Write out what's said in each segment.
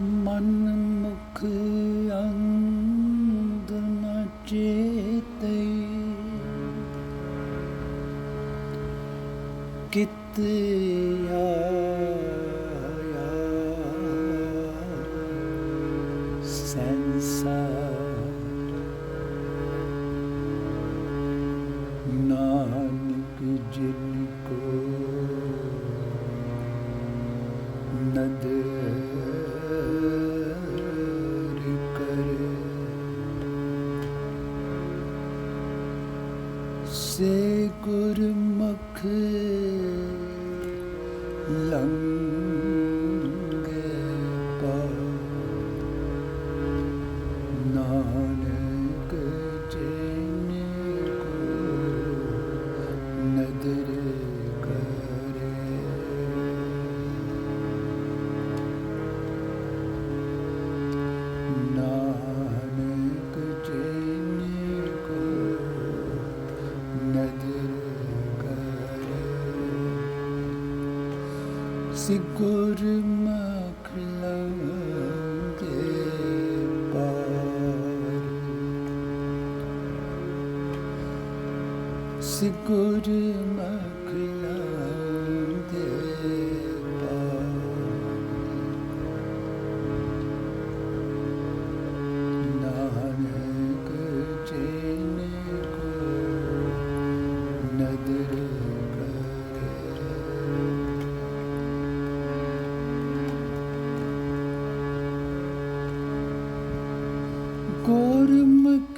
ਮਨ ਮੁਖ ਅੰਧ ਨ ਚੇਤੇ। ਕਿਤ ਆਇਆ ਸੰਸਾਰ। ਨਾਨਕ ਜਿਨ गुरुमुख ਸਿਗੁਰ ਮਖ ਲੰਗੇ ਪਾਰ। ਸਿਗੁਰ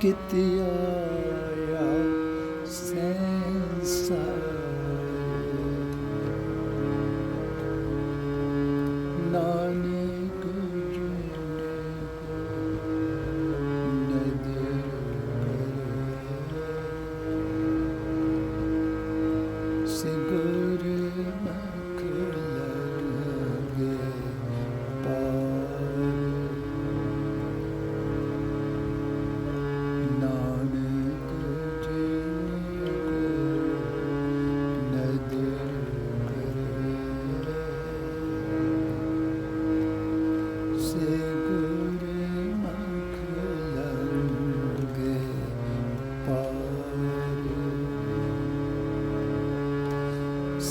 ਕਿਤ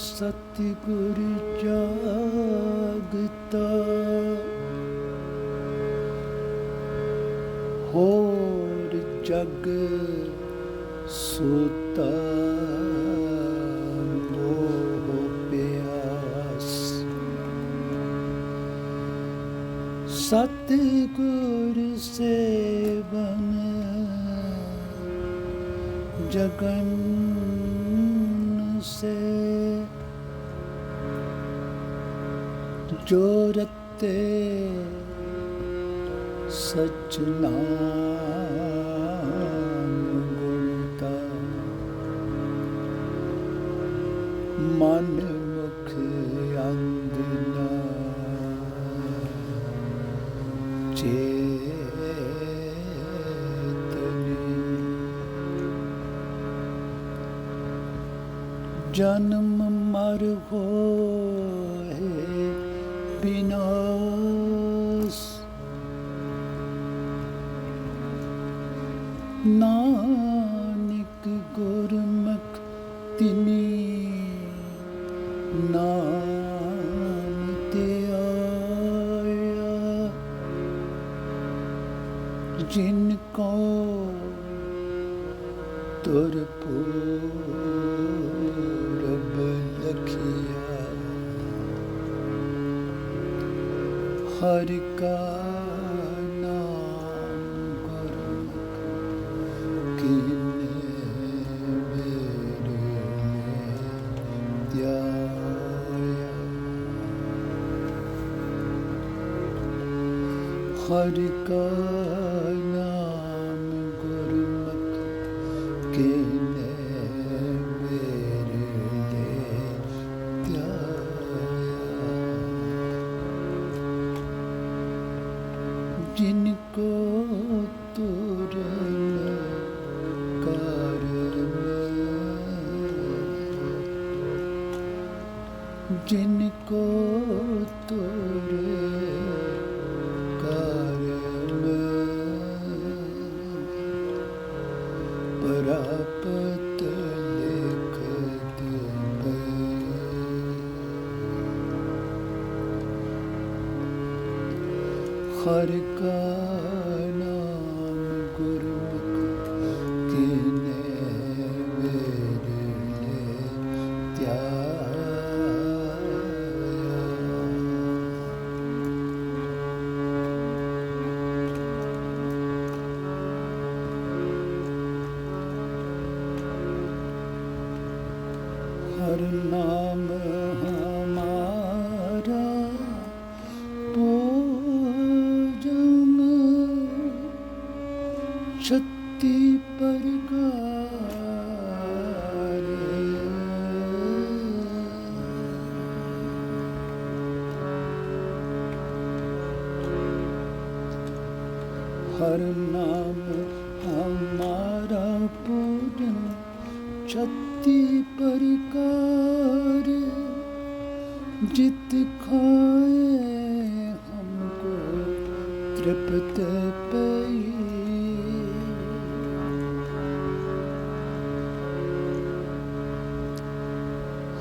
ਸਤਿਗੁਰ ਜਾਗਤਾ। ਹੋਰ ਜਗ ਸੁਤਾ ਮੋਹ ਪਿਆਸ। ਸਤਿਗੁਰ ਸੇਵਨ ਜਗਨ ਸੇ ਜੋ ਰਤੇ ਸਚ ਨਾਮ ਗੁਰਤਾ ਮਨ ਮੁਖ ਜਨਮ ਮਰ ਹੋਏ ਹਰਿ ਕਾ ਨਾਮ ਗੁਰਮੁਖ ਕੀਨੇ ਮੇਰੇ ਧਿਆਇਆ। ਹਰਿ ਕਾ ਕਾਰਨ ਜਿਨ ਕੋ ਛੱਤੀ ਪ੍ਰਕਾਰ ਹਰ ਨਾਮ ਹਮਾਰਾ ਭੋਜਨ ਛੱਤੀ ਪ੍ਰਕਾਰ जित खाए हमको तृप्त पई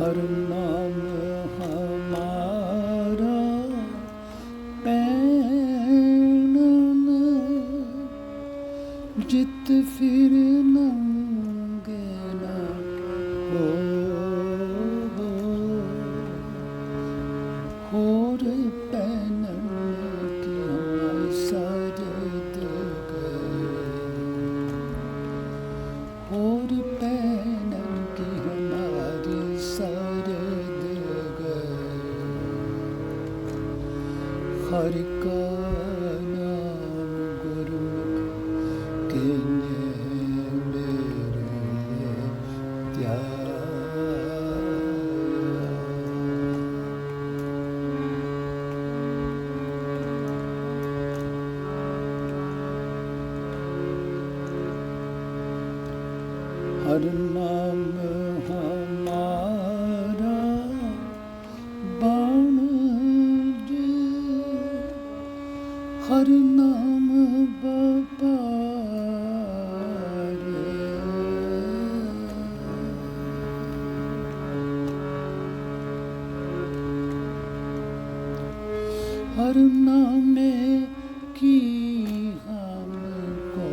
ਹਰ ਨਾਮ ਹਮਾਰਾ ਪੈਣ ਜਿਤ ਫਿਰ ਹਰ ਹਰ ਨਾਮ ਬਪਾਰੇ ਹਰ ਨਾਮੇ ਕੀ ਹਮ ਕੋ।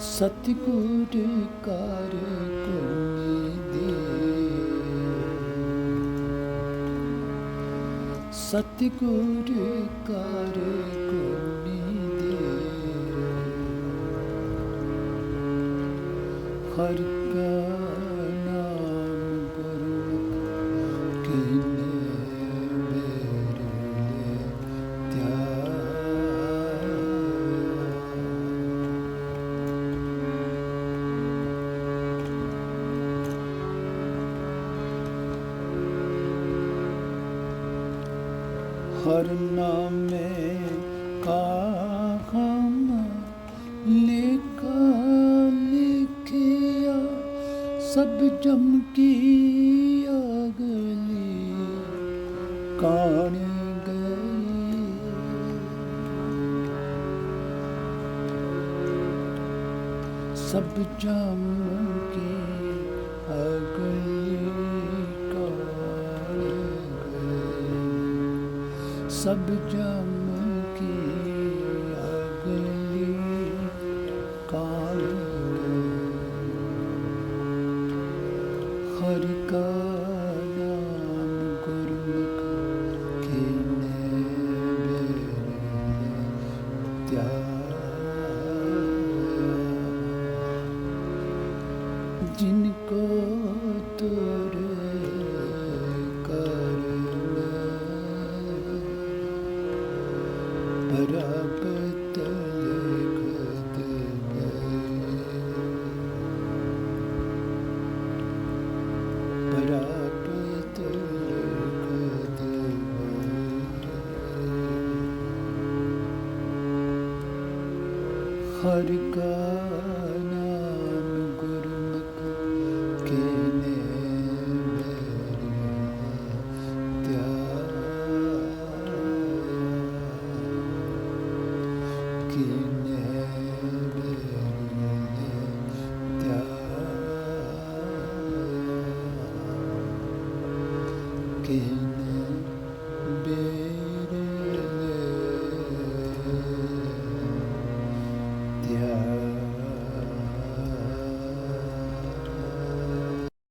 ਸਤਿਗੁਰ ਕਰ ਕੋਈ ਦੇ ਸਤਿਗੁਰ ਕਰ ਕੋਨੀ ਦੇ। ਹਰ कारनामे का हम लिखा लिखिया सब चमकी अगली कहानी गई सब चमकी ਸਭ ਜਮ ਕੇ ਅਗਲੀ ਕਾਣ ਹਰਿ ਕਾ ਨਾਮ ਗੁਰਮੁਖ ਕੀਨੇ ਧਿਆਇਆ ਜਿਨ ਕੋ ਹਰ ਕਾ ਨਾਮ ਗੁਰਮੁਖ ਕੀਨੇ ਧਿਆਇਆ ਕੀਨੇ